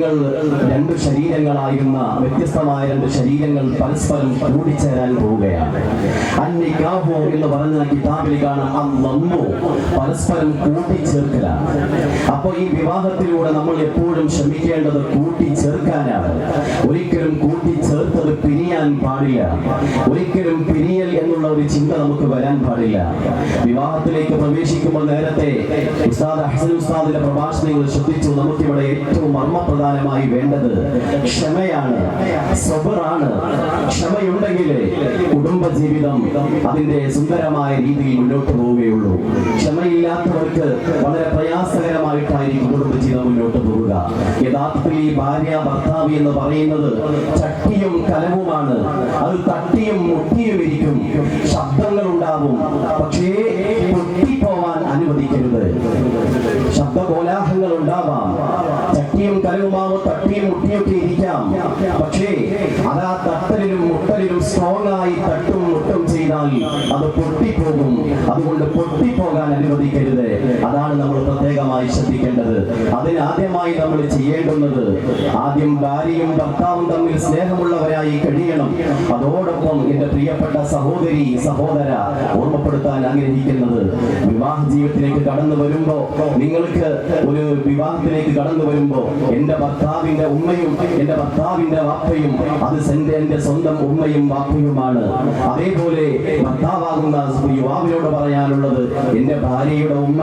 നിങ്ങൾ രണ്ട് ശരീരങ്ങളായിരുന്ന വ്യത്യസ്തമായ രണ്ട് ശരീരങ്ങൾ പരസ്പരം കൂടിച്ചേരാൻ പോവുകയാണ്. എന്ന് പറഞ്ഞ കിതാബിൽ കാണാം അന്നമ്മോ പരസ്പരം കൂട്ടിച്ചേർക്കലാണ്. അപ്പോൾ ഈ വിവാഹത്തിലൂടെ നമ്മൾ എപ്പോഴും ശ്രമിക്കേണ്ടത് കൂട്ടിച്ചേർക്കാനാണ്. ഒരിക്കലും കൂട്ടിച്ചേർത്തത് പിരിയാൻ പാടില്ല. ഒരിക്കലും പിരിയൽ എന്നുള്ള ഒരു ചിന്ത നമുക്ക് വരാൻ പാടില്ല. വിവാഹത്തിലേക്ക് പ്രവേശിക്കുമ്പോൾ നേരത്തെ ഉസ്താദ് ഉസ്താദിന്റെ പ്രഭാഷണങ്ങൾ ശ്രദ്ധിച്ചു. നമുക്കിവിടെ ഏറ്റവും മർമ്മപ്രധാനമായി വേണ്ടത് ക്ഷമയാണ് സബറാണ്. ക്ഷമയുണ്ടെങ്കിലേ കുടുംബ ജീവിതം അതിന്റെ സുന്ദരമായ രീതിയിൽ മുന്നോട്ട് പോവുകയുള്ളൂ. ക്ഷമയില്ലാത്തവർക്ക് വളരെ പ്രയാസകരമായിട്ടായിരിക്കും കുടുംബ ജീവിതം മുന്നോട്ട് പോവുക. യഥാർത്ഥത്തിൽ ഈ ഭാര്യ ഭർത്താവ് എന്ന് പറയുന്നത് ചട്ടിയും കലവുമാണ്. അത് തട്ടിയും മുട്ടിയും ഇരിക്കും. ശബ്ദങ്ങൾ ഉണ്ടാവും പക്ഷേ പൊട്ടിപ്പോവാൻ അനുവദിക്കരുത്. ശബ്ദ കോലാഹങ്ങൾ ഉണ്ടാവാം ചട്ടിയും കലവുമാവോ തട്ടിയും മുട്ടിയൊക്കെ ഇരിക്കാം. പക്ഷേ അത് തട്ടലിലും മുട്ടലിലും സ്ട്രോങ് ആയി തട്ടും മുട്ടും ചെയ്താൽ അത് പൊട്ടിപ്പോകും. അതുകൊണ്ട് പൊട്ടിപ്പോകാൻ അനുവദിക്കരുത്. അതാണ് നമ്മൾ പ്രത്യേകമായി ശ്രദ്ധിക്കേണ്ടത്. അതിനാദ്യമായി നമ്മൾ ചെയ്യേണ്ടുന്നത് ആദ്യം ഭാര്യയും ഭർത്താവും തമ്മിൽ സ്നേഹമുള്ളവരായി കഴിയണം. അതോടൊപ്പം എന്റെ പ്രിയപ്പെട്ട സഹോദരി സഹോദര ഓർമ്മപ്പെടുത്താൻ ആഗ്രഹിക്കുന്നത് വിവാഹ ജീവിതത്തിലേക്ക് കടന്നു വരുമ്പോ നിങ്ങൾക്ക് ഒരു വിവാഹത്തിലേക്ക് കടന്നു വരുമ്പോ എന്റെ ഭർത്താവിന്റെ ഉമ്മയും എന്റെ ഭർത്താവിന്റെ വാപ്പയും അത് എന്റെ സ്വന്തം ഉമ്മയും വാപ്പയുമാണ്. അതേപോലെ ഭർത്താവാകുന്ന യുവാവിനോട് പറയാനുള്ളത് എന്റെ ഭാര്യയുടെ ഉമ്മ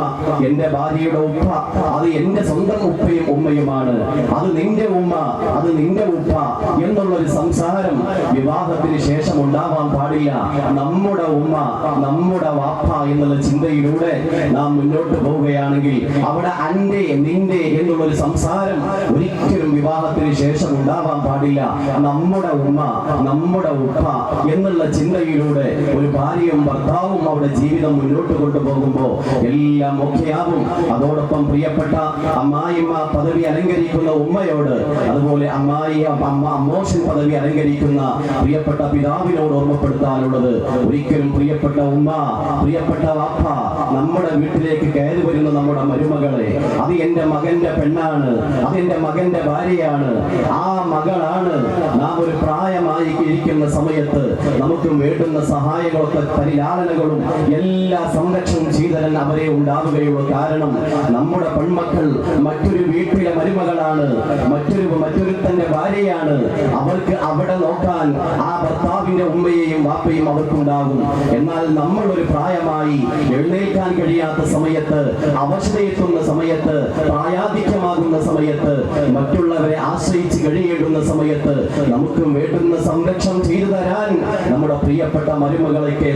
എന്റെ ഭാര്യയുടെ ഉപ്പ അത് എന്റെ സ്വന്തം ഉപ്പയും ഉമ്മയുമാണ്. അത് നിന്റെ ഉമ്മ അത് നിന്റെ ഉപ്പ എന്നുള്ളൊരു സംസാരം വിവാഹത്തിന് ശേഷം ഉണ്ടാവാൻ പാടില്ല. നമ്മുടെ ഉമ്മ നമ്മുടെ വാപ്പ എന്നുള്ള ചിന്തയിലൂടെ നാം മുന്നോട്ട് പോവുകയാണെങ്കിൽ അവിടെ അന്റെ നിന്റെ എന്നുള്ളൊരു സംസാരം ഒരിക്കലും വിവാഹത്തിന് ശേഷം ഉണ്ടാവാൻ പാടില്ല. നമ്മുടെ ഉമ്മ നമ്മുടെ ഉപ്പ എന്നുള്ള ചിന്തയിലൂടെ ഒരു ഭാര്യയും ഭർത്താവും അവിടെ ജീവിതം മുന്നോട്ട് കൊണ്ടുപോകുമ്പോൾ എല്ലാം ഒക്കെയാവും അതോടൊപ്പം പ്രിയപ്പെട്ട അമ്മായിമ്മ പദവി അലങ്കരിക്കുന്ന ഉമ്മയോട് അതുപോലെ അമ്മായി അമ്മ അമ്മോഷൻ പദവി അലങ്കരിക്കുന്ന പ്രിയപ്പെട്ട പിതാവിനോട് ഓർമ്മപ്പെടുത്താനുള്ളത് ഒരിക്കലും പ്രിയപ്പെട്ട ഉമ്മ പ്രിയപ്പെട്ട വാപ്പ നമ്മുടെ വീട്ടിലേക്ക് കയറി വരുന്ന നമ്മുടെ മരുമകളെ അത് എന്റെ മകന്റെ പെണ്ണാണ് അത് മകന്റെ ഭാര്യയാണ് ആ മകളാണ് നാം ഒരു പ്രായമായി ഇരിക്കുന്ന സമയത്ത് നമുക്ക് വേണ്ടുന്ന സഹായങ്ങളൊക്കെ പരിലാളനകളും എല്ലാ സംരക്ഷണം ചെയ്തരൻ അവരെ ഉണ്ടാവുകയുള്ളൂ കാരണം നമ്മുടെ പെൺമക്കൾ മറ്റൊരു വീട്ടിലെ മരുമകളാണ്. മറ്റൊരു മറ്റൊരുത്തന്റെ ഭാര്യയാണ്. അവർക്ക് അവിടെ നോക്കാൻ ആ ഭർത്താവിന്റെ ഉമ്മയെയും വാപ്പയും അവർക്കുണ്ടാകും. എന്നാൽ നമ്മൾ ഒരു പ്രായമായി എഴുന്നേൽക്കാൻ കഴിയാത്ത സമയത്ത് അവശതയെത്തുന്ന സമയത്ത് പ്രായാധിക്യമാകുന്ന സമയത്ത് മറ്റുള്ളവരെ ആശ്രയിച്ച് കഴിയേണ്ടുന്ന സമയത്ത് നമുക്ക് വേണ്ടുന്ന സംരക്ഷണം ചെയ്തു തരാൻ നമ്മുടെ പ്രിയപ്പെട്ട മരുമകളൊക്കെ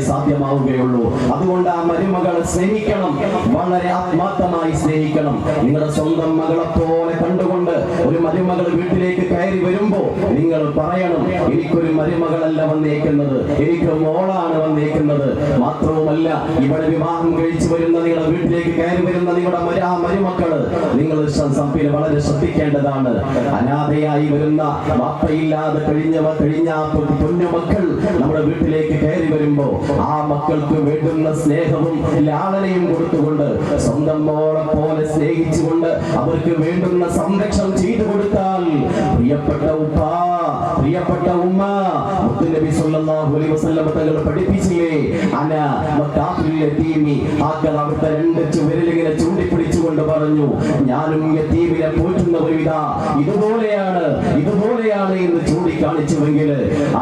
സാധ്യമാവുകയുള്ളൂ അതുകൊണ്ട് ആ മരുമകളെ സ്നേഹിക്കണം. വളരെ ആത്മാർത്ഥമായി സ്നേഹിക്കണം. നിങ്ങളുടെ സ്വന്തം മകളെ പോലെ കണ്ടുകൊണ്ട് ഒരു മരുമകൾ വീട്ടിലേക്ക് കയറി വരുമ്പോ നിങ്ങൾ പറയണം എനിക്കൊരു മരുമകളല്ല വന്നേക്കുന്നത്. എനിക്ക് മോളാണ് വന്നേക്കുന്നത്. മാത്രവുമല്ല ഇവിടെ വിവാഹം കഴിച്ചു വരുന്ന നിങ്ങളുടെ വീട്ടിലേക്ക് കയറി വരുന്ന നിങ്ങളുടെ ആ മരുമക്കൾ നിങ്ങൾ വളരെ ശ്രദ്ധിക്കേണ്ടതാണ്. അനാഥയായി വരുന്ന വാപ്പയില്ലാതെ കഴിഞ്ഞ പൊന്നു മക്കൾ നമ്മുടെ വീട്ടിലേക്ക് കയറി വരുമ്പോ ആ മക്കൾക്ക് വേണ്ടുന്ന സ്നേഹവും ലാളനയും കൊടുത്തുകൊണ്ട് സ്വന്തം മോളെ പോലെ സ്നേഹിച്ചുകൊണ്ട് അവർക്ക് വേണ്ടുന്ന സംരക്ഷണം ചെയ്തു കൊടുത്താൽ പ്രിയപ്പെട്ട ഉപ്പ പ്രിയപ്പെട്ട ഉമ്മ മുത്തുനബി സല്ലല്ലാഹു അലൈഹി വസല്ലം തങ്ങൾ പഠിപ്പിച്ചില്ലേ? അന വക്കാഫിൽ യതീമി ആക്കൽ അവിടുത്തെ രണ്ട് ചുവരിലിങ്ങനെ ചൂണ്ടിപ്പിടിച്ചുകൊണ്ട് പറഞ്ഞു ഞാനും യതീമിനെ പോറ്റുന്നവരിതാ ഇതുപോലെയാണ് ഇതുപോലെയാണ് എന്ന് ചൂണ്ടിക്കാണിച്ചുവെങ്കിൽ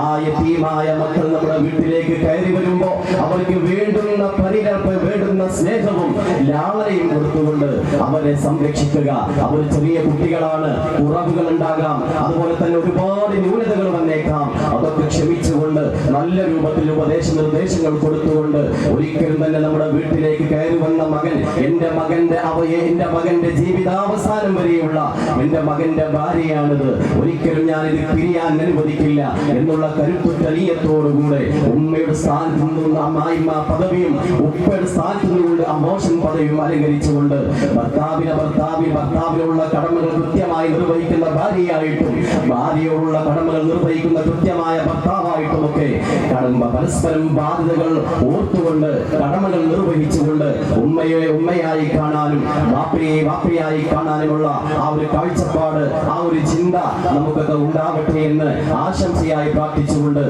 ആ യതീമായ മക്കൾ നമ്മുടെ വീട്ടിലേക്ക് കയറി വരുമ്പോ അവർക്ക് വേണ്ടുന്ന പരിരപ്പ് വേണ്ടുന്ന സ്നേഹവും ലാളനയും കൊടുത്തുകൊണ്ട് അവരെ സംരക്ഷിക്കുക. അവർ ചെറിയ കുട്ടികളാണ് കുറവുകൾ ഉണ്ടാകാം അതുപോലെ തന്നെ ഒരുപാട് ന്യൂനതകൾ വന്നേക്കാം. അതൊക്കെ ക്ഷമിച്ചുകൊണ്ട് നല്ല രൂപത്തിൽ ഉപദേശ നിർദ്ദേശങ്ങൾ കൊടുത്തുകൊണ്ട് ഒരിക്കലും തന്നെ നമ്മുടെ വീട്ടിലേക്ക് കയറി വന്ന മകൻ എന്റെ മകന്റെ അവയെ എന്റെ മകന്റെ ജീവിതാവസാനം വരെയുള്ള എന്റെ മകന്റെ ഭാര്യയാണിത്. ഒരിക്കലും ഞാൻ ഇത് പിരിയാൻ അനുവദിക്കില്ല എന്നുള്ള കരുത്തുറ്റ നീയത്തോടുകൂടെ ഉമ്മയുടെ സ്ഥാനത്ത് നിന്നുള്ള അമ്മായിമ്മ പദവിയും ഉപ്പയുടെ സ്ഥാനത്ത് നിന്നുകൊണ്ട് അമോഷൻ പദവിയും അലങ്കരിച്ചുകൊണ്ട് ഭർത്താവിനെ ഭർത്താവിന് ഭർത്താവിനുള്ള കടമകൾ കൃത്യമായി നിർവഹിക്കുന്ന ഭാര്യയായിട്ടും ഭാര്യയോടുള്ള കടമകൾ നിർവഹിക്കുന്ന കൃത്യമായ ഭർത്താവായിട്ടും മറ്റുമൊക്കെ കടമ്പ പരസ്പരം ബാധ്യതകൾ ഓർത്തുകൊണ്ട് കടമകൾ നിർവഹിച്ചുകൊണ്ട് ഉമ്മയെ ഉമ്മയായി കാണാനും വാപ്പയെ വാപ്പയായി കാണാനുമുള്ള ആ ഒരു കാഴ്ചപ്പാട് ആ ഒരു ചിന്ത നമുക്കൊക്കെ ഉണ്ടാവട്ടെ എന്ന് ആശംസയായി പ്രാർത്ഥിച്ചുകൊണ്ട്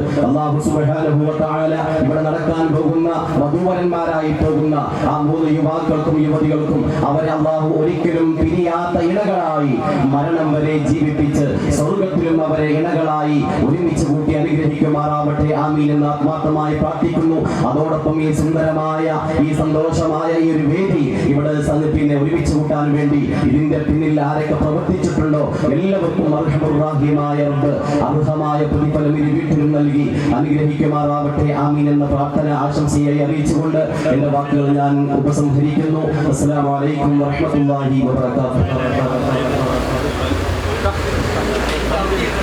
ഇവിടെ നടക്കാൻ പോകുന്ന വധുവരന്മാരായി പോകുന്ന ആ മൂന്ന് യുവാക്കൾക്കും യുവതികൾക്കും അവരെ അള്ളാഹു ഒരിക്കലും പിരിയാത്ത ഇണകളായി മരണം വരെ ജീവിപ്പിച്ച് സ്വർഗത്തിലും അവരെ ഇണകളായി ഒരുമിച്ച് കൂട്ടി അനുഗ്രഹിക്കുമാറാവട്ടെ. ആമീൻ എന്ന് ആത്മാർത്ഥമായി പ്രാർത്ഥിക്കുന്നു. അതോടൊപ്പം ഈ സുന്ദരമായ ഈ സന്തോഷമായ ഈ ഒരു വേദി ഇവിടെ പിന്നെ ഒരുമിച്ച് കൂട്ടാൻ വേണ്ടി ഇതിന്റെ പിന്നിൽ ആരൊക്കെ പ്രവർത്തിച്ചിട്ടുണ്ടോ? എല്ലാവർക്കും അർഹമുറാഹിമായ റബ്ബ് അർഹമായ പ്രതിഫലം ഇരു വീട്ടിലും നൽകി അനുഗ്രഹിക്കുമാറാവട്ടെ. ആമീൻ എന്ന പ്രാർത്ഥന ആശംസയായി അറിയിച്ചുകൊണ്ട് എന്റെ വാക്കുകൾ ഞാൻ ഉപസംഹരിക്കുന്നു. അസ്സലാമു അലൈക്കും വറഹ്മത്തുള്ളാഹി Thank അത്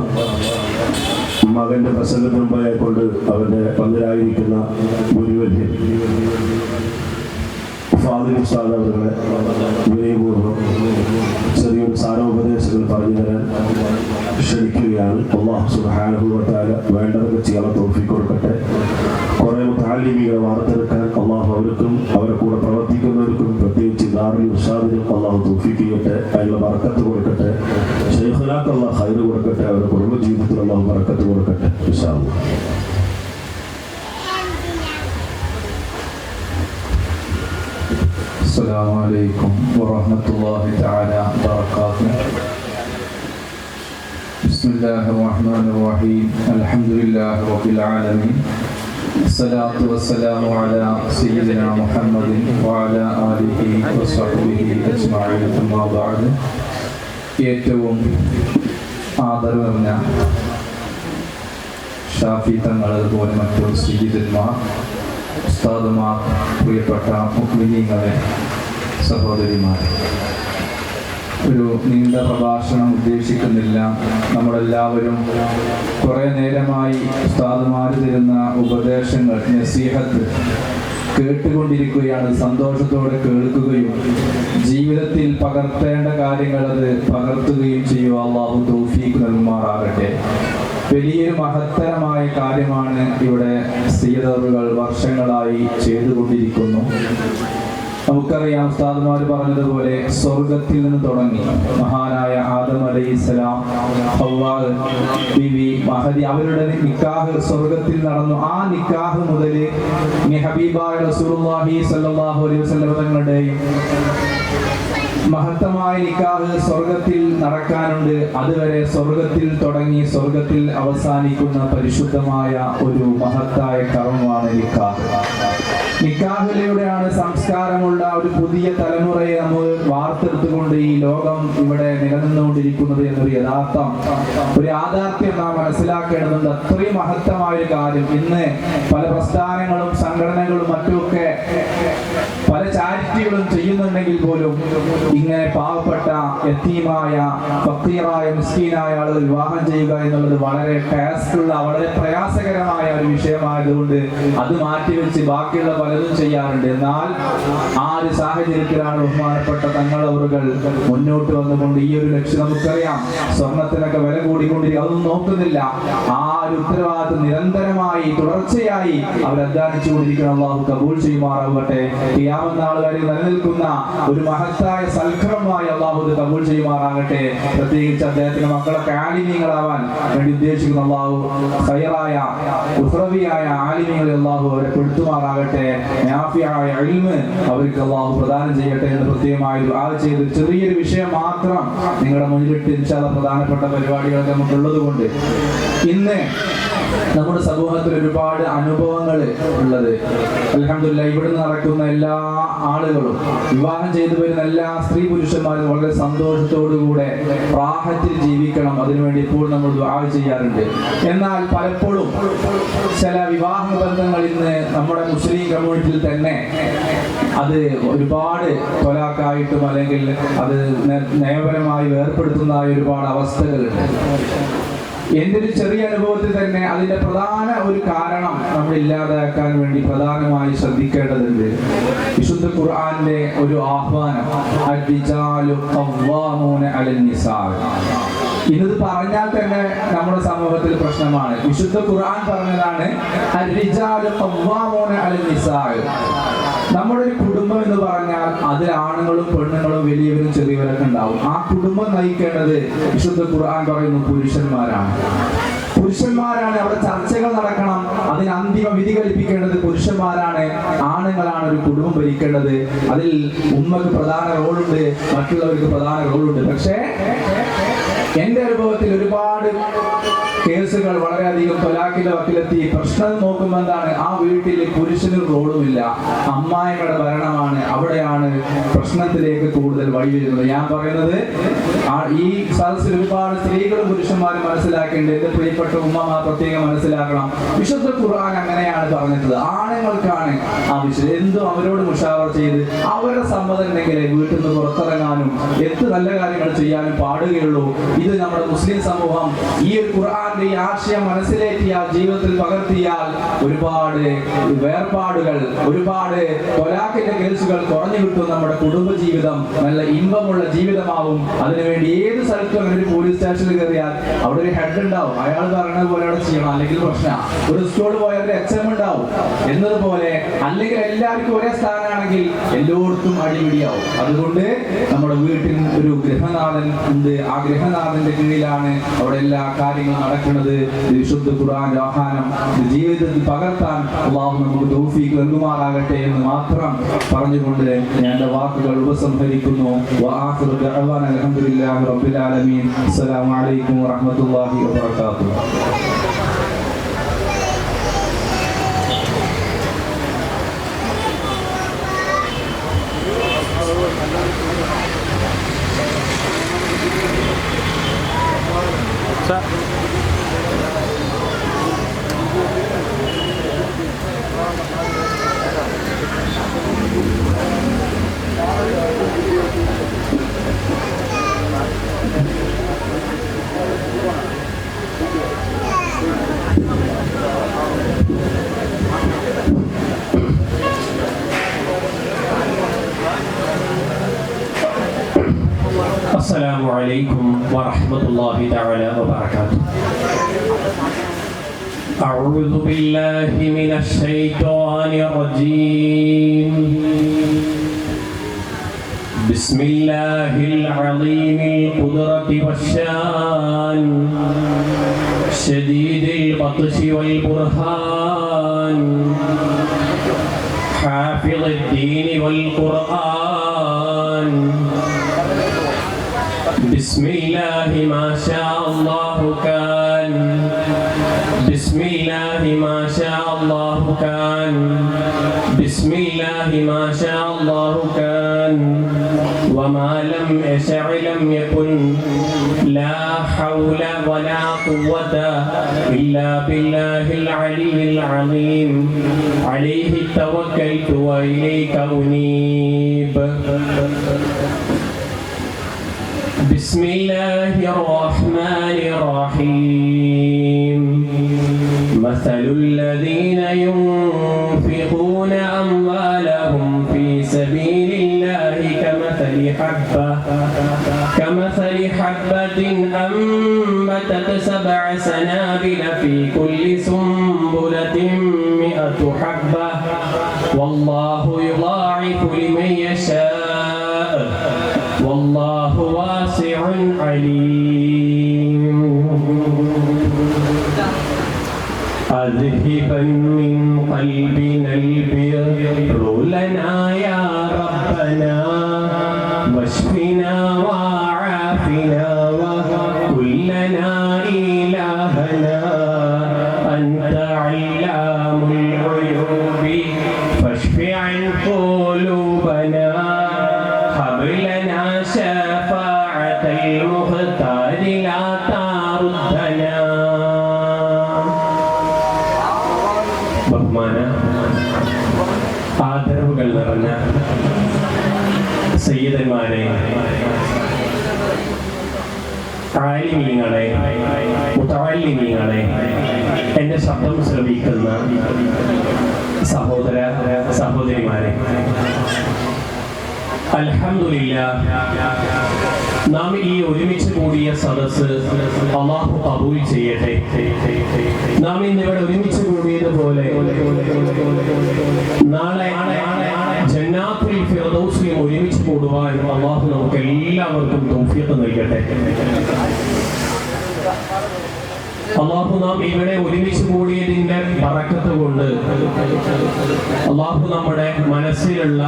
ഒപ്പം. മകന്റെ പ്രസംഗത്തിന് കൊണ്ട് അവന്റെ പന്തിരായിരിക്കുന്ന ഗുരുവല്യ ഫാദർ ഉസ്താദ് അവരുടെ വിനയപൂർവം ചെറിയൊരു സാരോപദേശങ്ങൾ പറഞ്ഞു തരാൻ ക്ഷണിക്കുകയാണ് അള്ളാഹു സുബ്ഹാനഹു വ തആല വേണ്ടതൊക്കെ ചെയ്യാൻ തോഫിക്ക് കൊടുക്കട്ടെ കുറെ മുത്താലിമികളെ വാർത്തെടുക്കാൻ അള്ളാഹു അവർക്കും അവരെ കൂടെ പ്രവർത്തിക്കുന്നവർക്കും പ്രത്യേകിച്ച് ദാറുൽ ഉഷാദിനും അള്ളാഹു തോഫിക്ക് ചെയ്യട്ടെ അതിനുള്ള ബർക്കത്ത് കൊടുക്കട്ടെ ഷെയ്ഖുനാക്ക് അള്ളാഹ് ഹൈറ് കൊടുക്കട്ടെ അവരുടെ കുടുംബ ജീവിതത്തിൽ അള്ളാഹു ബർക്കത്ത് കൊടുക്കട്ടെ ഇൻഷാ അല്ലാഹ്. السلام عليكم ورحمة الله تعالى وبركاته بسم الله الرحمن الرحيم الحمد لله رب العالمين الصلاة والسلام على سيدنا محمد وعلى آله وصحبه أجمعين أما بعد ഏറ്റവും ആദരവറിഞ്ഞ ഷാഫി തങ്ങൾ അതുപോലെ മറ്റു സീതന്മാർ ഉസ്താദുമാർ പ്രിയപ്പെട്ട മുസ്ലിങ്ങളെ സഹോദരിമാർ ഒരു നീണ്ട പ്രഭാഷണം ഉദ്ദേശിക്കുന്നില്ല. നമ്മളെല്ലാവരും കുറേ നേരമായി ഉസ്താദുമാർ തരുന്ന ഉപദേശങ്ങൾ നസീഹത്ത് കേട്ടുകൊണ്ടിരിക്കുകയാണ്. സന്തോഷത്തോടെ കേൾക്കുകയും ജീവിതത്തിൽ പകർത്തേണ്ട കാര്യങ്ങൾ അത് പകർത്തുകയും ചെയ്യുക അള്ളാഹു തൗഫീഖ് നൽകുമാറാകട്ടെ. വലിയൊരു മഹത്തരമായ കാര്യമാണ് ഇവിടെ സീതറുകൾ വർഷങ്ങളായി ചെയ്തുകൊണ്ടിരിക്കുന്നു. നമുക്കറിയാം ഉസ്താദുമാർ പറഞ്ഞതുപോലെ സ്വർഗത്തിൽ നിന്ന് തുടങ്ങി മഹാനായ ആദം അലൈഹിസ്സലാം ഹവ്വാ ബിവി മഹദി അവരുടെ നിക്കാഹ് സ്വർഗത്തിൽ നടന്നു. ആ നിക്കാഹ് മുതൽ റസൂലുള്ളാഹി അലൈഹി വസല്ലം തങ്ങളുടെയും മഹത്തമായ നിക്കാഹ് സ്വർഗത്തിൽ നടക്കാനുണ്ട്. അതുവരെ സ്വർഗത്തിൽ തുടങ്ങി സ്വർഗത്തിൽ അവസാനിക്കുന്ന പരിശുദ്ധമായ ഒരു മഹത്തായ കർമ്മമാണ് നിക്കാഹ്. നിക്കാഹിലൂടെയാണ് സംസ്കാരമുള്ള ഒരു പുതിയ തലമുറയെ നമ്മൾ വാർത്തെടുത്തുകൊണ്ട് ഈ ലോകം ഇവിടെ നിലനിന്നുകൊണ്ടിരിക്കുന്നത് എന്നൊരു യഥാർത്ഥം. ഒരു യാഥാർത്ഥ്യം നാം മനസ്സിലാക്കേണ്ടതുണ്ട്. അത്രയും മഹത്തമായ ഒരു കാര്യം. ഇന്ന് പല പ്രസ്ഥാനങ്ങളും സംഘടനകളും മറ്റുമൊക്കെ പല ചാരിറ്റികളും ചെയ്യുന്നുണ്ടെങ്കിൽ പോലും ഇങ്ങനെ പാവപ്പെട്ട എത്തീമായ ഭക്തിയറായ മിസ്കീനായ ആളുകൾ വിവാഹം ചെയ്യുക എന്നുള്ളത് വളരെ ടാസ്കുള്ള വളരെ പ്രയാസകരമായ ഒരു വിഷയമായതുകൊണ്ട് അത് മാറ്റിവെച്ച് ബാക്കിയുള്ള പലതും ചെയ്യാറുണ്ട്. എന്നാൽ ആ ഒരു സാഹചര്യത്തിലാണ് ബഹുമാനപ്പെട്ട തങ്ങളവറുകൾ മുന്നോട്ട് വന്നുകൊണ്ട് ഈ ഒരു ലക്ഷ്യം നമുക്കറിയാം. സ്വർണത്തിനൊക്കെ വില കൂടിക്കൊണ്ടിരിക്കും അതൊന്നും നോക്കുന്നില്ല. ആ ഒരു ഉത്തരവാദിത്വം നിരന്തരമായി തുടർച്ചയായി അവർ അധ്വാനിച്ചു കൊണ്ടിരിക്കുന്ന അള്ളാഹു കബൂൾ ചെയ്യുമാറാവട്ടെ. കിയാമത്ത് നാളുകാരിൽ നിലനിൽക്കുന്ന ഒരു മഹത്തായ സൽക്രമമായി അള്ളാഹു കബൂൾ ചെയ്യുമാറാകട്ടെ. പ്രത്യേകിച്ച് അദ്ദേഹത്തിന്റെ മക്കളൊക്കെ ആലിമീങ്ങളാവാൻ വേണ്ടി ഉദ്ദേശിക്കുന്ന അള്ളാഹു ഖൈറായ ഉഹ്റവിയായ ആലിമീങ്ങളെ അള്ളാഹു അവരെ പെടുത്തുമാറാകട്ടെ. നാഫിയായ അഴിമ് അവർക്ക് അള്ളാഹു പ്രദാനം ചെയ്യട്ടെ എന്ന് പ്രത്യേകമായി ആ ചെയ്ത് ചെറിയൊരു വിഷയം മാത്രം നിങ്ങളുടെ മുന്നിലിട്ട് ഇൻഷാല്ല പ്രധാനപ്പെട്ട പരിപാടികളൊക്കെ നമുക്കുള്ളത് കൊണ്ട് ഇന്ന് നമ്മുടെ സമൂഹത്തിൽ ഒരുപാട് അനുഭവങ്ങൾ ഉള്ളത്. അലഹമില്ല ഇവിടുന്ന് നടക്കുന്ന എല്ലാ ആളുകളും വിവാഹം ചെയ്തു വരുന്ന എല്ലാ സ്ത്രീ പുരുഷന്മാരും വളരെ സന്തോഷത്തോടുകൂടെ പ്രാഹത്തിൽ ജീവിക്കണം. അതിനുവേണ്ടി ഇപ്പോൾ നമ്മൾ ദ്വാ ചെയ്യാറുണ്ട്. എന്നാൽ പലപ്പോഴും ചില വിവാഹ ബന്ധങ്ങൾ ഇന്ന് നമ്മുടെ മുസ്ലിം കമ്മ്യൂണിറ്റിയിൽ തന്നെ അത് ഒരുപാട് തൊലാക്കായിട്ടും അല്ലെങ്കിൽ അത് നയപരമായി വേർപ്പെടുത്തുന്നതായ ഒരുപാട് അവസ്ഥകളുണ്ട്. ഒരു ചെറിയ അനുഭവത്തിൽ തന്നെ അതിന്റെ പ്രധാന ഒരു കാരണം നമ്മൾ ഇല്ലാതാക്കാൻ വേണ്ടി പ്രധാനമായി ശ്രദ്ധിക്കേണ്ടതുണ്ട്. വിശുദ്ധ ഖുർആന്റെ ഒരു ആഹ്വാനം ഇന്നത് പറഞ്ഞാൽ തന്നെ നമ്മുടെ സമൂഹത്തിൽ പ്രശ്നമാണ്. വിശുദ്ധ ഖുർആൻ പറഞ്ഞതാണ് നമ്മുടെ ഒരു കുടുംബം എന്ന് പറഞ്ഞാൽ അതിൽ ആണുങ്ങളും പെണ്ണുങ്ങളും വലിയവരും ചെറിയവരൊക്കെ ഉണ്ടാവും. ആ കുടുംബം നയിക്കേണ്ടത് വിശുദ്ധ ഖുർആൻ പറയുന്നു പുരുഷന്മാരാണ്. പുരുഷന്മാരാണ് അവിടെ ചർച്ചകൾ നടക്കണം. അതിന് അന്തിമ വിധി കൽപ്പിക്കേണ്ടത് പുരുഷന്മാരാണ്. ആണുങ്ങളാണ് ഒരു കുടുംബം ഭരിക്കേണ്ടത്. അതിൽ ഉമ്മക്ക് പ്രധാന റോളുണ്ട് മറ്റുള്ളവർക്ക് പ്രധാന റോളുണ്ട്. പക്ഷേ എന്റെ അനുഭവത്തിൽ ഒരുപാട് കേസുകൾ വളരെയധികം തൊലാക്കിന്റെ വക്കിലെത്തി. പ്രശ്നം നോക്കുമ്പോൾ എന്താണ്? ആ വീട്ടിൽ പുരുഷന് റോളുമില്ല അമ്മായിയുടെ ഭരണമാണ് അവിടെയാണ് പ്രശ്നത്തിലേക്ക് കൂടുതൽ വഴി വരുന്നത്. ഞാൻ പറയുന്നത് ഈ സദസ്സിൽ ഒരുപാട് സ്ത്രീകളും പുരുഷന്മാരും മനസ്സിലാക്കേണ്ടത് എന്റെ പ്രിയപ്പെട്ട ഉമ്മമാർ പ്രത്യേകം മനസ്സിലാക്കണം. വിശുദ്ധ ഖുർആൻ അങ്ങനെയാണ് പറഞ്ഞിട്ടുള്ളത്. ആണുങ്ങൾക്കാണ് ആവശ്യം എന്തും അവരോട് മുഷാവർ ചെയ്ത് അവരുടെ സമ്മതം ഉണ്ടെങ്കിലേ വീട്ടിൽ നിന്ന് പുറത്തിറങ്ങാനും എന്ത് നല്ല കാര്യങ്ങൾ ചെയ്യാനും പാടുകയുള്ളൂ. ഇത് നമ്മുടെ മുസ്ലിം സമൂഹം ഈ ഒരു ഖുർആന്റെ ഈ ആശയം മനസ്സിലേറ്റിയാൽ ജീവിതത്തിൽ പകർത്തിയാൽ ഒരുപാട് വേർപാടുകൾ ഒരുപാട് കൊലാക്കിന്റെ കേസുകൾ കുറഞ്ഞു കിട്ടും നമ്മുടെ കുടുംബ ജീവിതം നല്ല ഇമ്പമുള്ള ജീവിതമാവും. അതിനുവേണ്ടി ഏത് സ്ഥലത്തും അങ്ങനെ ഒരു പോലീസ് സ്റ്റേഷനിൽ കയറിയാൽ അവിടെ ഒരു ഹെഡ് ഉണ്ടാവും. അയാൾ പറയുന്നത് പോലെ അവിടെ ചെയ്യണം. അല്ലെങ്കിൽ പ്രശ്ന. ഒരു സ്കൂൾ പോയാൽ ഒരു എച്ച് എം ഉണ്ടാവും. എന്നതുപോലെ അല്ലെങ്കിൽ എല്ലാവർക്കും ഒരേ സ്ഥാനമാണെങ്കിൽ എല്ലായിടത്തും അടിപിടിയാവും. അതുകൊണ്ട് നമ്മുടെ വീട്ടിൽ ഒരു ഗൃഹനാഥൻ ഉണ്ട്. ആ ഗൃഹനാഥന്റെ കീഴിലാണ് അവിടെ എല്ലാ കാര്യങ്ങളും നടക്കുന്നത്. ഇത് വിശുദ്ധ ഖുർആൻ ആഹ്വാനം ജീവിതത്തിൽ പകർത്താൻ അള്ളാഹു നമുക്ക് തൗഫീഖ് നൽകുമാറാകട്ടെ എന്ന് മാത്രം പറഞ്ഞുകൊണ്ട് ഞാൻ എന്റെ വാക്കുകൾ ഉപസംഹരിക്കുന്നു. അൽഹംദുലില്ലാഹി റബ്ബിൽ ആലമീൻ. അസ്സലാമു അലൈക്കും വറഹ്മത്തുള്ളാഹി വബറകാതുഹു. السلام عليكم ورحمة الله تعالى وبركاته. أعوذ بالله من الشيطان الرجيم. بسم الله العظيم القدرة والشان شديد البطش والبرهان حافظ الدين والقرآن. بسم الله ما شاء الله كان بسم الله ما شاء الله كان بسم الله ما شاء الله كان. وما لم يشع لم يكن لا حول ولا قوة إلا بالله العلي العظيم. عليه توكلت وإليك أنيب. بسم الله الرحمن الرحيم. مثل الذين ينفقون كمثل حبة أنبتت سبع سنابل في كل سنبلة مئة حبة. والله يضاعف لمن يشاء. والله واسع عليم. أذهبا من قلبنا البر لنا يا ربنا واشفنا അൽഹംദുലില്ലാ. നാം ഈ ഒരുമിച്ച് കൂടിയ സദസ് അള്ളാഹു കബൂൽ ചെയ്യട്ടെ. നാം ഇന്ന് ഇവിടെ ഒരുമിച്ച് കൂടിയതുപോലെ നാളെ ഒരുമിച്ച് കൂടുവാൻ അള്ളാഹു നമുക്ക് എല്ലാവർക്കും തൗഫീഖ് നൽകട്ടെ. അള്ളാഹു നാം ഇവിടെ ഒരുമിച്ച് കൂടിയതിന്റെ പറക്കത്ത് കൊണ്ട് അള്ളാഹു നമ്മുടെ മനസ്സിലുള്ള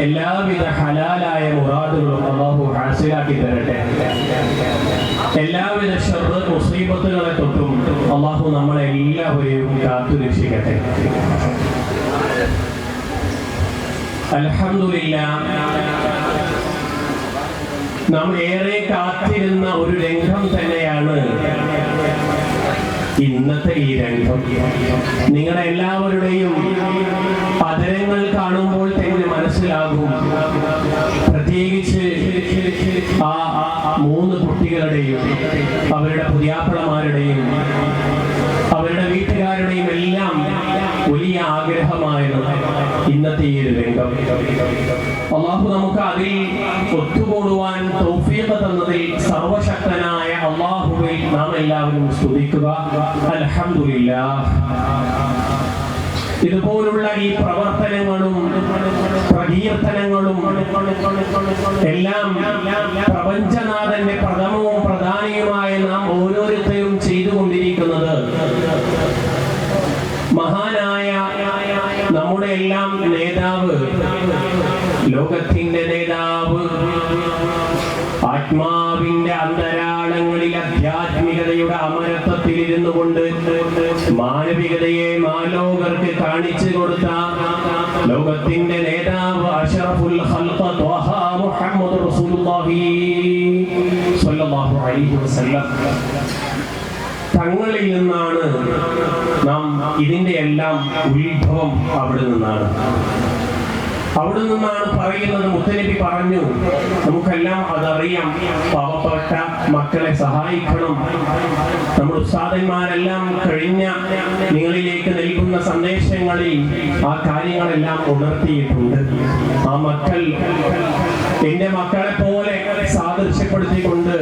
എല്ലാവിധ ഹലാലായ മുറാദുകളും അള്ളാഹു ഹാസിലാക്കി തരട്ടെ. എല്ലാവിധ ഷർറ് മുസീബത്തുകളെ തൊട്ടും അള്ളാഹു നമ്മളെ എല്ലാവരെയും കാത്തു രക്ഷിക്കട്ടെ അൽഹംദുലില്ലാ നാം ഏറെ കാത്തിരുന്ന ഒരു രംഗം തന്നെയാണ് ഇന്നത്തെ ഈ രംഗം. നിങ്ങളുടെ എല്ലാവരുടെയും കാണുമ്പോൾ തന്നെ മനസ്സിലാകും. പ്രത്യേകിച്ച് ആ മൂന്ന് കുട്ടികളുടെയും അവരുടെ പുതിയാപ്പിളമാരുടെയും അവരുടെ വീട്ടുകാരുടെയും എല്ലാം വലിയ ആഗ്രഹമായിരുന്നു ഇന്നത്തെ ഈ ഒരു രംഗം. അള്ളാഹു നമുക്ക് അതിൽ ഒത്തുകൂടുവാൻ തൗഫീഖ് തന്നതിൽ സർവശക്തനായ അള്ളാഹുവിൽ നാം എല്ലാവരും സ്തുതിക്കുക. അൽഹംദുലില്ലാ ഇതുപോലുള്ള ഈ പ്രവർത്തനങ്ങളും പ്രകീർത്തനങ്ങളും എല്ലാം പ്രപഞ്ചനാഥന്റെ പ്രഥമവും പ്രധാനിയുമായ നാം ഓരോരുത്തരും ചെയ്തുകൊണ്ടിരിക്കുന്നത്. മഹാനായ നമ്മുടെ എല്ലാം നേതാവ് ലോകത്തിന്റെ നേതാവ് ആത്മാവിന്റെ അന്തരാളങ്ങളിൽ ആധ്യാത്മികതയുടെ അമരത്വത്തിൽ ഇരുന്നു കൊണ്ട് മാനവികതയെ മാലോകർക്ക് കാണിച്ചു കൊടുത്ത ലോകത്തിന്റെ നേതാവ് അഷറഫുൽ മുഹമ്മദ് തങ്ങളിൽ നിന്നാണ് നാം ഇതിന്റെ എല്ലാം ഉത്ഭവം അവിടെ നിന്നാണ്. അവിടെ നിന്നാണ് പറയുന്നത് മുത്തനബി പറഞ്ഞു. നമുക്കെല്ലാം അതറിയാം. പാവപ്പെട്ട മക്കളെ സഹായിക്കണം. നമ്മുടെ ഉസ്താദന്മാരെല്ലാം കഴിഞ്ഞ നിങ്ങളിലേക്ക് നൽകുന്ന സന്ദേശങ്ങളിൽ ആ കാര്യങ്ങളെല്ലാം ഉണർത്തിയിട്ടുണ്ട്. ആ മക്കൾ എന്റെ മക്കളെ പോലെ സാദൃശ്യപ്പെടുത്തിക്കൊണ്ട്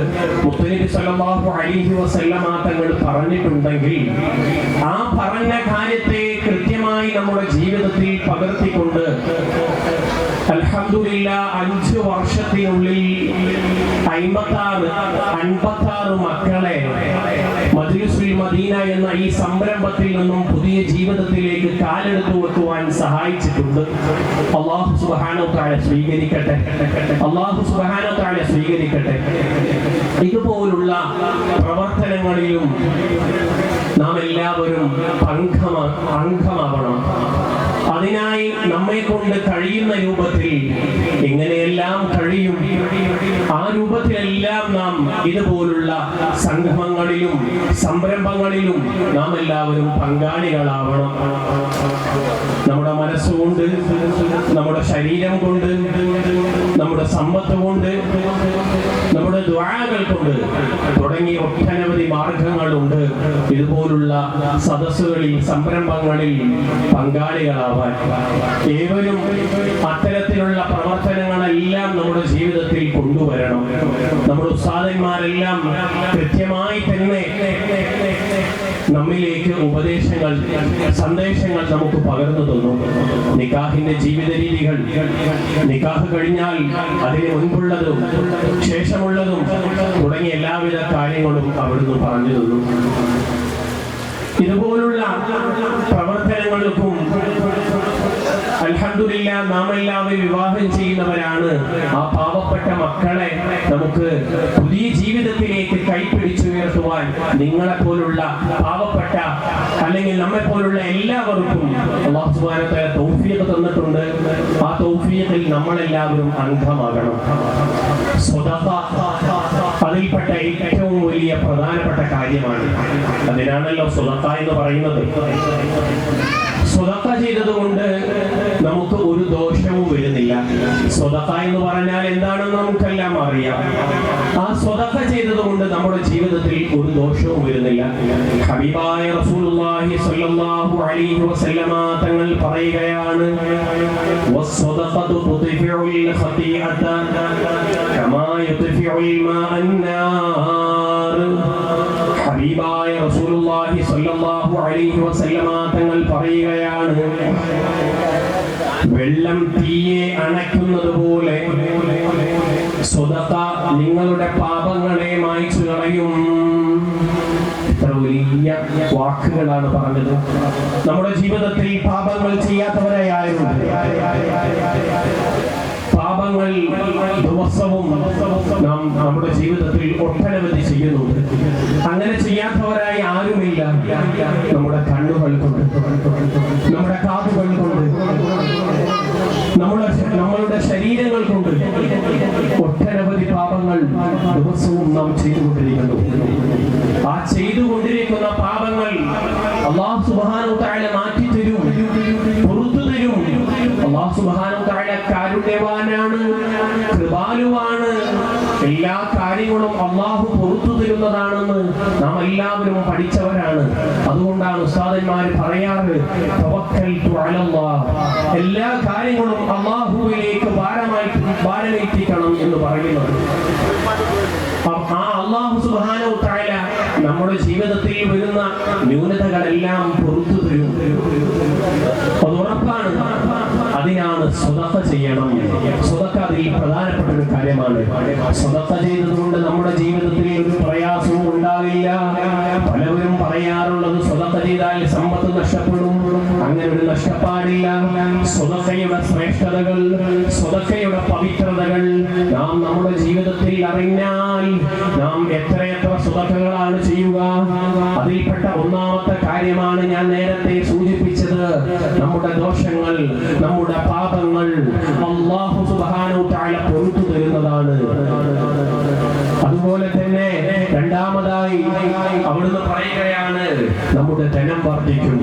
മുത്തനബി സല്ലല്ലാഹു അലൈഹി വസല്ലമ തങ്ങൾ പറഞ്ഞിട്ടുണ്ടെങ്കിൽ ആ പറഞ്ഞ കാര്യത്തെ കൃത്യമായി നമ്മുടെ ജീവിതത്തിൽ പകർത്തിക്കൊണ്ട് അലഹമില്ല അഞ്ച് വർഷത്തിനുള്ളിൽ അമ്പത്താറ് അൻപത്താറ് മക്കളെ മദീന എന്ന ഈ സംരംഭത്തിൽ നിന്നും പുതിയ ജീവിതത്തിലേക്ക് കാലെടുത്തു വെക്കുവാൻ സഹായിച്ചിട്ടുണ്ട്. അള്ളാഹു സുബ്ഹാനഹു തആല സ്വീകരിക്കട്ടെ. അള്ളാഹു സുബ്ഹാനഹു തആല സ്വീകരിക്കട്ടെ. ഇതുപോലുള്ള പ്രവർത്തനങ്ങളിലും നാം എല്ലാവരും അംഗമ അംഗമാവണം. അതിനായി നമ്മെ കൊണ്ട് കഴിയുന്ന രൂപത്തിൽ എങ്ങനെയെല്ലാം കഴിയും ആ രൂപത്തിലെല്ലാം നാം ഇതുപോലുള്ള സംഗമങ്ങളിലും സംരംഭങ്ങളിലും നാം എല്ലാവരും പങ്കാളികളാവണം. നമ്മുടെ മനസ്സുകൊണ്ട് നമ്മുടെ ശരീരം കൊണ്ട് നമ്മുടെ സമ്പത്ത് കൊണ്ട് നമ്മുടെ ദ്വാരകൾ കൊണ്ട് തുടങ്ങിയ ഒട്ടനവധി മാർഗങ്ങളുണ്ട്. ഇതുപോലുള്ള സദസ്സുകളിൽ സംരംഭങ്ങളിൽ പങ്കാളികളാവാൻ. ഏവരും അത്തരത്തിലുള്ള പ്രവർത്തനങ്ങളെല്ലാം നമ്മുടെ ജീവിതത്തിൽ കൊണ്ടുവരണം. നമ്മുടെ ഉസ്താദന്മാരെല്ലാം കൃത്യമായി തന്നെ നമ്മിലേക്ക് ഉപദേശങ്ങൾ സന്ദേശങ്ങൾ നമുക്ക് പകർന്നു തന്നു. നിക്കാഹിന്റെ ജീവിത രീതികൾ നിക്കാഹ് കഴിഞ്ഞാൽ അതിന് മുൻപുള്ളതും ശേഷമുള്ളതും തുടങ്ങിയ എല്ലാവിധ കാര്യങ്ങളും അവിടുന്ന് പറഞ്ഞു തന്നു. ഇതുപോലുള്ള പ്രവർത്തനങ്ങൾക്കും നാം വിവാഹം ചെയ്യുന്നവരാണ്. ആ പാവപ്പെട്ട മക്കളെ നമുക്ക് പുതിയ ജീവിതത്തിലേക്ക് കൈപ്പിടിച്ചുയർത്തുവാൻ നിങ്ങളെ പോലുള്ള പാവപ്പെട്ട അല്ലെങ്കിൽ നമ്മെ പോലുള്ള എല്ലാവർക്കും അള്ളാഹുബാനത്തെ തൗഫീഖ് തന്നിട്ടുണ്ട്. ആ തൗഫീഖിൽ നമ്മളെല്ലാവരും അംഗമാകണം. അതിൽപ്പെട്ട ഏറ്റവും വലിയ പ്രധാനപ്പെട്ട കാര്യമാണ്. അതിനാണല്ലോ സുലത്ത എന്ന് പറയുന്നത്. സ്വതക്ക ചെയ്തതുകൊണ്ട് നമുക്ക് ഒരു ദോഷവും വരുന്നില്ല. സ്വതക്ക എന്ന് പറഞ്ഞാൽ എന്താണെന്ന് നമുക്കെല്ലാം അറിയാം. ആ സ്വതക്ക ചെയ്തതുകൊണ്ട് നമ്മുടെ ജീവിതത്തിൽ ഒരു ദോഷവും വരുന്നില്ല. ഹബീബായ റസൂലുള്ളാഹി സ്വല്ലല്ലാഹു അലൈഹി വസല്ലമ തങ്ങൾ പറയുകയാണ് കമാ ഹബീബായ റസൂലുള്ളാഹി സ്വല്ലല്ലാഹു അലൈഹി വസല്ലമ തങ്ങൾ പറയുകയാണ് വെള്ളം തീയെ അണയ്ക്കുന്നത് പോലെ സ്വതത്ത നിങ്ങളുടെ പാപങ്ങളെ മായ്ച്ചു കളയും. വലിയ വാക്കുകളാണ് പറഞ്ഞത്. നമ്മുടെ ജീവിതത്തിൽ പാപങ്ങൾ ചെയ്യാത്തവരായിരുന്നു പാപങ്ങൾ ദിവസവും നാം നമ്മുടെ ജീവിതത്തിൽ ഒട്ടനവധി ചെയ്യുന്നുണ്ട്. അങ്ങനെ ചെയ്യാത്തവരായി ആരുമില്ല. നമ്മുടെ കണ്ണുകൾ കൊണ്ട് നമ്മുടെ കാതുകൾ കൊണ്ട് നമ്മുടെ നമ്മളുടെ ശരീരങ്ങൾ കൊണ്ട് ഒട്ടനവധി പാപങ്ങൾ ദിവസവും നാം ചെയ്തുകൊണ്ടിരിക്കുന്നു. ആ ചെയ്തുകൊണ്ടിരിക്കുന്ന പാപങ്ങൾ അള്ളാഹു സുബാനു താഴെ മാറ്റി അള്ളാഹു സുബാനു താഴെ കാരുണ്യവാനാണ് കൃപാലുവാണ്. എല്ലാ കാര്യങ്ങളും അള്ളാഹു പുറത്തു തരുന്നതാണെന്ന് നാം എല്ലാവരും പഠിച്ചവരാണ്. അതുകൊണ്ടാണ് ഉസ്താദന്മാർ പറയാറ്. എല്ലാ കാര്യങ്ങളും അള്ളാഹുവിലേക്ക് ഭാരമായി ഭാരമേറ്റിക്കണം എന്ന് പറയുന്നത്. ആ അള്ളാഹു സുബാനോ നമ്മുടെ ജീവിതത്തിൽ വരുന്ന ന്യൂനതകളെല്ലാം പുറത്തു തരും. അത് ഉറപ്പാണ്. അതിനാണ് സ്വതക്ക ചെയ്യണം സ്വതക്ക അതിൽ പ്രധാനപ്പെട്ട ഒരു കാര്യമാണ്. സ്വതക്ക ചെയ്തതുകൊണ്ട് നമ്മുടെ ജീവിതത്തിൽ ഒരു പ്രയാസവും ഉണ്ടാകില്ല. പലവരും പറയാറുള്ളത് സ്വതക്ക ചെയ്താൽ സമ്പത്ത് നഷ്ടപ്പെടും. അങ്ങനെ ഒരു നഷ്ടപ്പാടില്ല. സ്വതക്കയുടെ ശ്രേഷ്ഠതകൾ സ്വതക്കയുടെ പവിത്രതകൾ നാം നമ്മുടെ ജീവിതത്തിൽ അറിഞ്ഞാൽ നാം എത്രയെത്ര സ്വതക്കകളാണ് ചെയ്യുക. അതിൽപ്പെട്ട ഒന്നാമത്തെ കാര്യമാണ് ഞാൻ നേരത്തെ സൂചിപ്പിച്ചത് നമ്മുടെ ദോഷങ്ങൾ നമ്മുടെ പാപങ്ങൾ അള്ളാഹു സുബ്ഹാനഹു തആല പൊറുത്തു തരുന്നതാണ്. അതുപോലെ തന്നെ രണ്ടാമതായി അവിടുന്ന് പറയുകയാണ് നമ്മുടെ ധനം വർദ്ധിക്കും.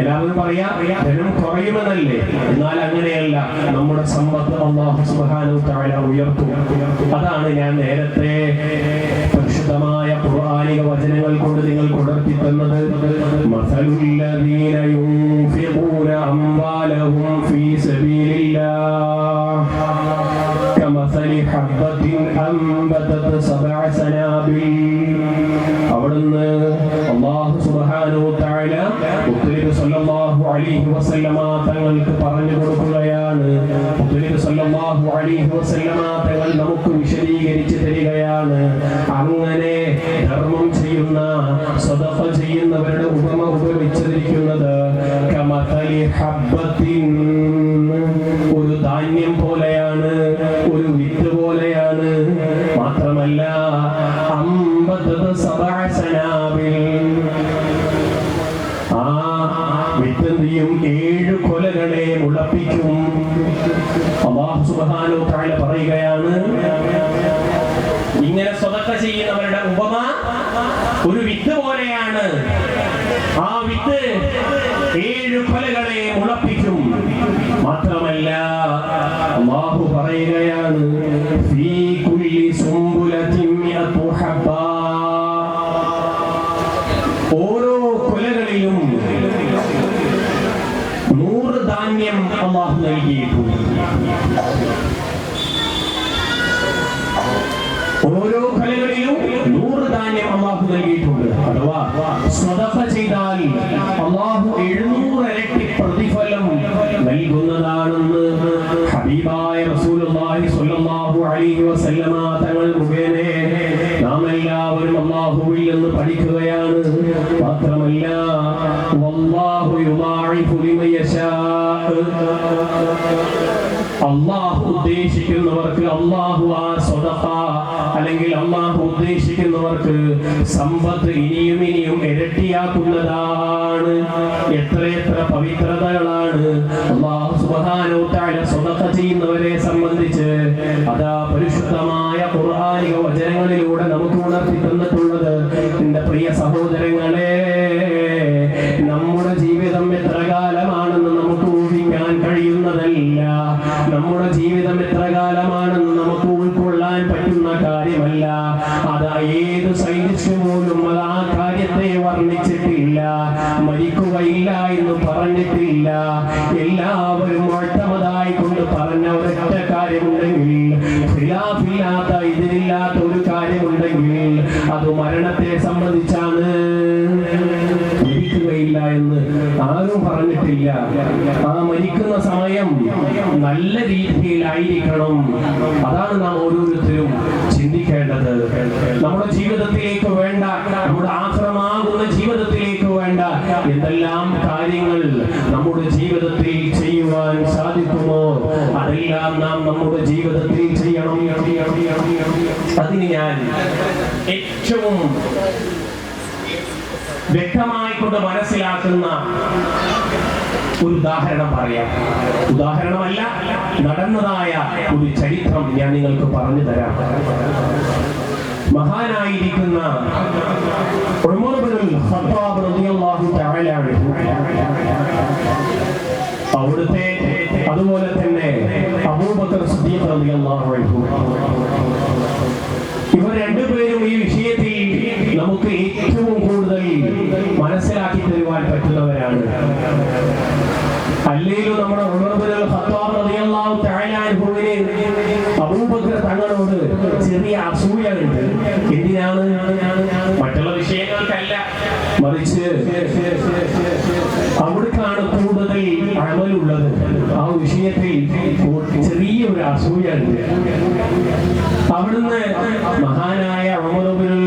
എല്ലാവരും പറയാ ധനം കുറയുമെന്നല്ലേ? എന്നാൽ അങ്ങനെയല്ല നമ്മുടെ സമ്പത്ത് അള്ളാഹു സുബ്ഹാനഹു തആല ഉയർത്തും. അതാണ് ഞാൻ നേരത്തെ പരിശുദ്ധമായ ഖുർആനിക വചനങ്ങൾ കൊണ്ട് നിങ്ങൾ ഉണർത്തി തന്നത് അവിടുന്ന് തആല മുത്തലിബ് സല്ലല്ലാഹു അലൈഹി വസല്ലമ തങ്ങൾക്ക് പറഞ്ഞു കൊടുക്കുകയാണ്. അലൈഹി വസല്ലമ തങ്ങൾ നമുക്ക് വിശദീകരിച്ച് തരികയാണ്. அவரிடம் പോലെയാണ് ആ വിത്ത് ഏഴ് കൊലകളെ മുളപ്പിക്കും മാത്രമല്ല അള്ളാഹു പറയുകയാണ് ഓരോ നൂറ് ധാന്യം അള്ളാഹു നൽകിയിട്ടുണ്ട്. ഉദ്ദേശിക്കുന്നവർക്ക് സമ്പത്ത് ഇനിയും ഇനിയും ഇരട്ടിയാക്കുന്നതാണ്. എത്രയെത്ര പവിത്രതകളാണ്. അള്ളാഹു ചെയ്യുന്നവരെ സംബന്ധിച്ച് അതാ പരിശുദ്ധമായ ഖുർആനിക വചനങ്ങളിലൂടെ നമുക്ക് ഉണർത്തി തന്നിട്ടുള്ളത് എന്റെ പ്രിയ സഹോദരങ്ങളെ. നല്ല രീതിയിലായിരിക്കണം. അതാണ് നാം ഓരോരുത്തരും ചിന്തിക്കേണ്ടത്. നമ്മുടെ ജീവിതത്തിലേക്ക് വേണ്ട നമ്മുടെ ആശ്രമാകുന്ന ജീവിതത്തിലേക്ക് വേണ്ട എന്തെല്ലാം കാര്യങ്ങൾ നമ്മുടെ ജീവിതത്തിൽ ചെയ്യുവാൻ സാധിക്കുമോ? അതെല്ലാം നാം നമ്മുടെ ജീവിതത്തിൽ ചെയ്യണം. അതിന് ഞാൻ ഏറ്റവും വ്യക്തമായിക്കൊണ്ട് മനസ്സിലാക്കുന്ന ഒരു ഉദാഹരണം പറയാം. ഉദാഹരണമല്ല നടന്നതായ ഒരു ചരിത്രം ഞാൻ നിങ്ങൾക്ക് പറഞ്ഞു തരാം. മഹാനായിരിക്കുന്ന അവിടുത്തെ അതുപോലെ തന്നെ അബൂബക്കർ അൻഹു. ഇവർ രണ്ടുപേരും ഈ വിഷയത്തിൽ നമുക്ക് ഏറ്റവും കൂടുതൽ മനസ്സിലാക്കി തരുവാൻ പറ്റുന്നവരാണ്. അല്ലെങ്കിലും നമ്മുടെ റളിയല്ലാഹു തആല അൻഹുവിന് അബൂബക്കർ തങ്ങളോട് ചെറിയ അസൂയുണ്ട് എന്തിനാണ്? മറ്റുള്ള വിഷയങ്ങൾക്കല്ല. മറിച്ച് അവിടേക്കാണ് കൂടുതൽ അമലുള്ളത്. ആ വിഷയത്തിൽ ചെറിയൊരു അസൂയുണ്ട് അവിടുന്ന് മഹാനായ ഉമർ ഇബ്നുൽ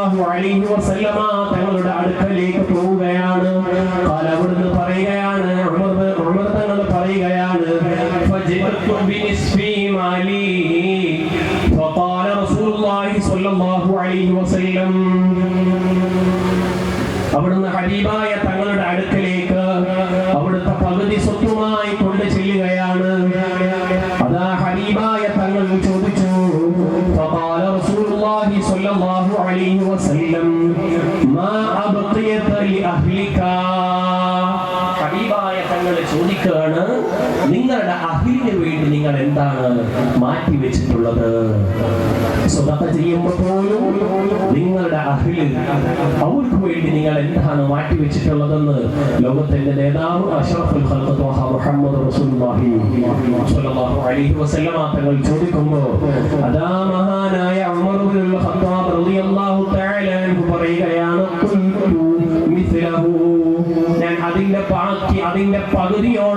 സ്വല്ലല്ലാഹു അലൈഹി വസല്ലമ തങ്ങളുടെ അടുക്കലേക്ക് പോവുകയാണ് കാല അവിടുന്ന് പറയുകയാണ് ഉമർ ഉമർ തങ്ങൾ പറയുകയാണ് ഫജിഅതു ബിനിസ്ഫി മാലി فقال رسول الله صلى الله عليه وسلم വെച്ചിട്ടുള്ളതെന്ന് ലോകത്തിന്റെ നേതാവ് അഷ്റഫുൽ മുഹമ്മദ് റസൂലുള്ളാഹി സ്വല്ലല്ലാഹു അലൈഹി വസല്ലമ തങ്ങൾ ചോദിക്കുമ്പോൾ അതാ മഹാനായ ഉമർ ഇബ്നുൽ ഖത്താബ് റളിയല്ലാഹു തആല അൻഹു പറയുകയാണ് ഖുൽതു മിസ്ലഹു. ഞാൻ അതിന്റെ ബാക്കി അതിന്റെ പകുതിയോളം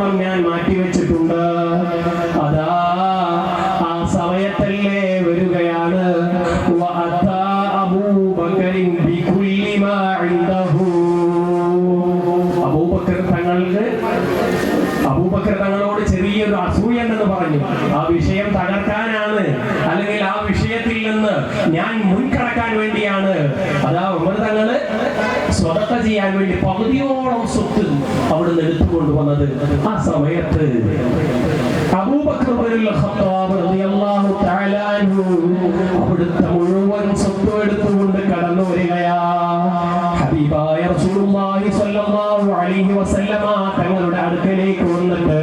ആ സമയത്ത് അവിടുത്തെ മുഴുവൻ സ്വത്ത് എടുത്തുകൊണ്ട് കടന്നു വരികയാ. തങ്ങളുടെ അടുക്കലേക്ക് വന്നിട്ട്